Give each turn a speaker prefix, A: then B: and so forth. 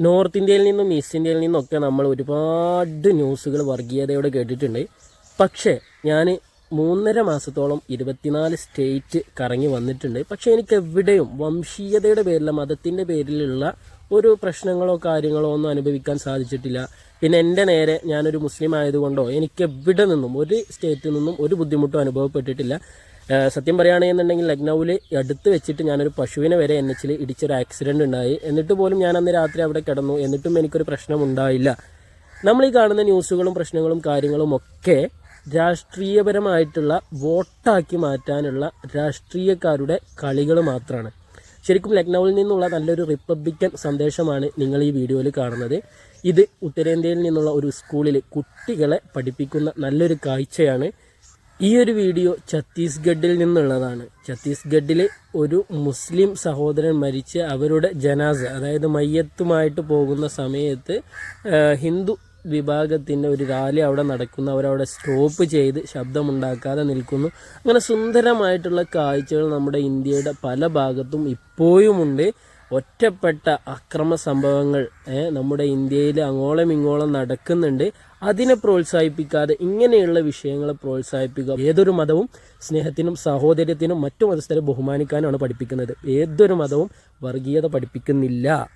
A: North ഇന്ത്യയിൽ നിന്നും east ഇന്ത്യയിൽ നിന്നൊക്കെ നമ്മൾ ഒരുപാട് ന്യൂസുകൾ വർഗീയതയോടെ കേട്ടിട്ടുണ്ട്. പക്ഷേ ഞാൻ മൂന്നര മാസത്തോളം ഇരുപത്തിനാല് സ്റ്റേറ്റ് കറങ്ങി വന്നിട്ടുണ്ട്. പക്ഷേ എനിക്ക് എവിടെയും വംശീയതയുടെ പേരില മതത്തിന്റെ പേരിലുള്ള ഒരു പ്രശ്നങ്ങളോ കാര്യങ്ങളോ ഒന്നും അനുഭവിക്കാൻ സാധിച്ചിട്ടില്ല. പിന്നെ എന്റെ നേരെ ഞാനൊരു മുസ്ലിം ആയതുകൊണ്ടോ എനിക്ക് എവിടെ നിന്നും ഒരു സ്റ്റേറ്റിൽ നിന്നും ഒരു ബുദ്ധിമുട്ടും അനുഭവപ്പെട്ടിട്ടില്ല. സത്യം പറയുകയാണെന്നുണ്ടെങ്കിൽ ലക്നൌവിൽ അടുത്ത് വെച്ചിട്ട് ഞാനൊരു പശുവിനെ വരെ എൻ എച്ചിൽ ഇടിച്ചൊരു ആക്സിഡന്റ് ഉണ്ടായി. എന്നിട്ട് പോലും ഞാൻ അന്ന് രാത്രി അവിടെ കിടന്നു. എന്നിട്ടും എനിക്കൊരു പ്രശ്നം ഉണ്ടായില്ല. നമ്മൾ ഈ കാണുന്ന ന്യൂസുകളും പ്രശ്നങ്ങളും കാര്യങ്ങളും ഒക്കെ രാഷ്ട്രീയപരമായിട്ടുള്ള വോട്ടാക്കി മാറ്റാനുള്ള രാഷ്ട്രീയക്കാരുടെ കളികൾ മാത്രമാണ് ശരിക്കും ലക്നൌവിൽ നിന്നുള്ള നല്ലൊരു റിപ്പബ്ലിക്കൻ സന്ദേശമാണ് നിങ്ങൾ ഈ വീഡിയോയിൽ കാണുന്നത്. ഇത് ഉത്തരേന്ത്യയിൽ നിന്നുള്ള ഒരു സ്കൂളിൽ കുട്ടികളെ പഠിപ്പിക്കുന്ന നല്ലൊരു കാഴ്ചയാണ്. ഈ ഒരു വീഡിയോ ഛത്തീസ്ഗഡിൽ നിന്നുള്ളതാണ്. ഛത്തീസ്ഗഡിൽ ഒരു മുസ്ലിം സഹോദരൻ മരിച്ച് അവരുടെ ജനാസ അതായത് മയ്യത്തുമായിട്ട് പോകുന്ന സമയത്ത് ഹിന്ദു വിഭാഗത്തിന്റെ ഒരു റാലി അവിടെ നടക്കുന്നു. അവരവിടെ സ്റ്റോപ്പ് ചെയ്ത് ശബ്ദമുണ്ടാക്കാതെ നിൽക്കുന്നു. അങ്ങനെ സുന്ദരമായിട്ടുള്ള കാഴ്ചകൾ നമ്മുടെ ഇന്ത്യയുടെ പല ഭാഗത്തും ഇപ്പോഴുമുണ്ട്. ഒറ്റപ്പെട്ട അക്രമ സംഭവങ്ങൾ നമ്മുടെ ഇന്ത്യയിൽ അങ്ങോളം ഇങ്ങോളം നടക്കുന്നുണ്ട്. അതിനെ പ്രോത്സാഹിപ്പിക്കാതെ ഇങ്ങനെയുള്ള വിഷയങ്ങളെ പ്രോത്സാഹിപ്പിക്കുക. ഏതൊരു മതവും സ്നേഹത്തിനും സഹോദര്യത്തിനും മറ്റു മതസ്ഥരെ ബഹുമാനിക്കാനാണ് പഠിപ്പിക്കുന്നത്. ഏതൊരു മതവും വർഗീയത പഠിപ്പിക്കുന്നില്ല.